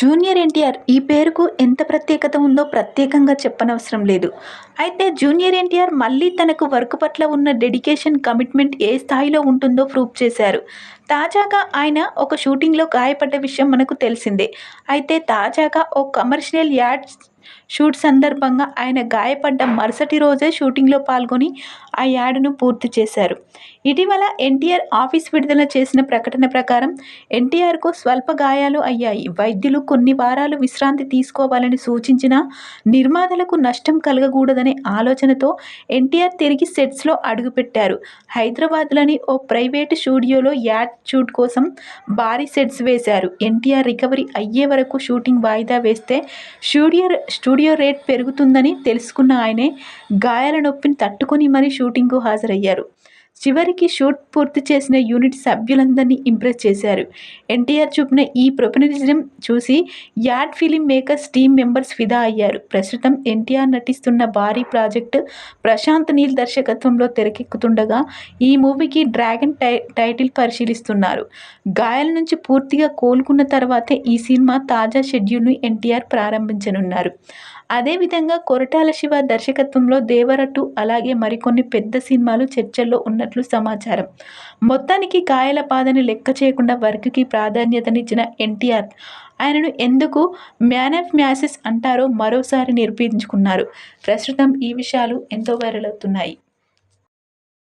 Junior NTR ఈ పేరుకు ఎంత ప్రత్యేకత ఉందో ప్రత్యేకంగా చెప్పనవసరం లేదు. అయితే జూనియర్ ఎన్టీఆర్ మళ్ళీ తనకు వర్క్ పట్ల ఉన్న డెడికేషన్ కమిట్మెంట్ ఏ స్థాయిలో ఉంటుందో ప్రూవ్ చేశారు. తాజాగా ఆయన ఒక షూటింగ్లో గాయపడ్డ విషయం మనకు తెలిసిందే. అయితే తాజాగా ఓ కమర్షియల్ యాడ్స్ షూట్ సందర్భంగా ఆయన గాయపడ్డ మరుసటి రోజే షూటింగ్లో పాల్గొని ఆ యాడ్ను పూర్తి చేశారు. ఇటీవల ఎన్టీఆర్ ఆఫీస్ విడుదల చేసిన ప్రకటన ప్రకారం ఎన్టీఆర్కు స్వల్ప గాయాలు అయ్యాయి. వైద్యులు కొన్ని వారాలు విశ్రాంతి తీసుకోవాలని సూచించిన నిర్మాతలకు నష్టం కలగకూడదనే ఆలోచనతో ఎన్టీఆర్ తిరిగి సెట్స్లో అడుగుపెట్టారు. హైదరాబాద్లోని ఓ ప్రైవేటు స్టూడియోలో యాడ్ షూట్ కోసం భారీ సెట్స్ వేశారు. ఎన్టీఆర్ రికవరీ అయ్యే వరకు షూటింగ్ వాయిదా వేస్తే స్టూడియో స్టూడియో రేట్ పెరుగుతుందని తెలుసుకున్న ఆయనే గాయాల నొప్పిని తట్టుకొని మరీ షూటింగ్కు హాజరయ్యారు. చివరికి షూట్ పూర్తి చేసిన యూనిట్ సభ్యులందరినీ ఇంప్రెస్ చేశారు. ఎన్టీఆర్ చూపిన ఈ ప్రొఫెషనలిజం చూసి ad film makers team members ఫిదా అయ్యారు. ప్రస్తుతం ఎన్టీఆర్ నటిస్తున్న భారీ ప్రాజెక్ట్ ప్రశాంత్ నీల్ దర్శకత్వంలో తెరకెక్కుతుండగా ఈ మూవీకి డ్రాగన్ టై టైటిల్ పరిశీలిస్తున్నారు. గాయాల నుంచి పూర్తిగా కోలుకున్న తర్వాతే ఈ సినిమా తాజా షెడ్యూల్ను ఎన్టీఆర్ ప్రారంభించనున్నారు. అదేవిధంగా కొరటాల శివ దర్శకత్వంలో దేవరటు అలాగే మరికొన్ని పెద్ద సినిమాలు చర్చల్లో ఉన్న చేస్తున్నట్లు సమాచారం. మొత్తానికి గాయాల బాధని లెక్క చేయకుండా వర్క్కి ప్రాధాన్యతనిచ్చిన ఎన్టీఆర్ ఆయనను ఎందుకు మ్యాన్ ఆఫ్ మ్యాసెస్ అంటారో మరోసారి నిరూపించుకున్నారు. ప్రస్తుతం ఈ విషయాలు ఎంతో వైరల్ అవుతున్నాయి.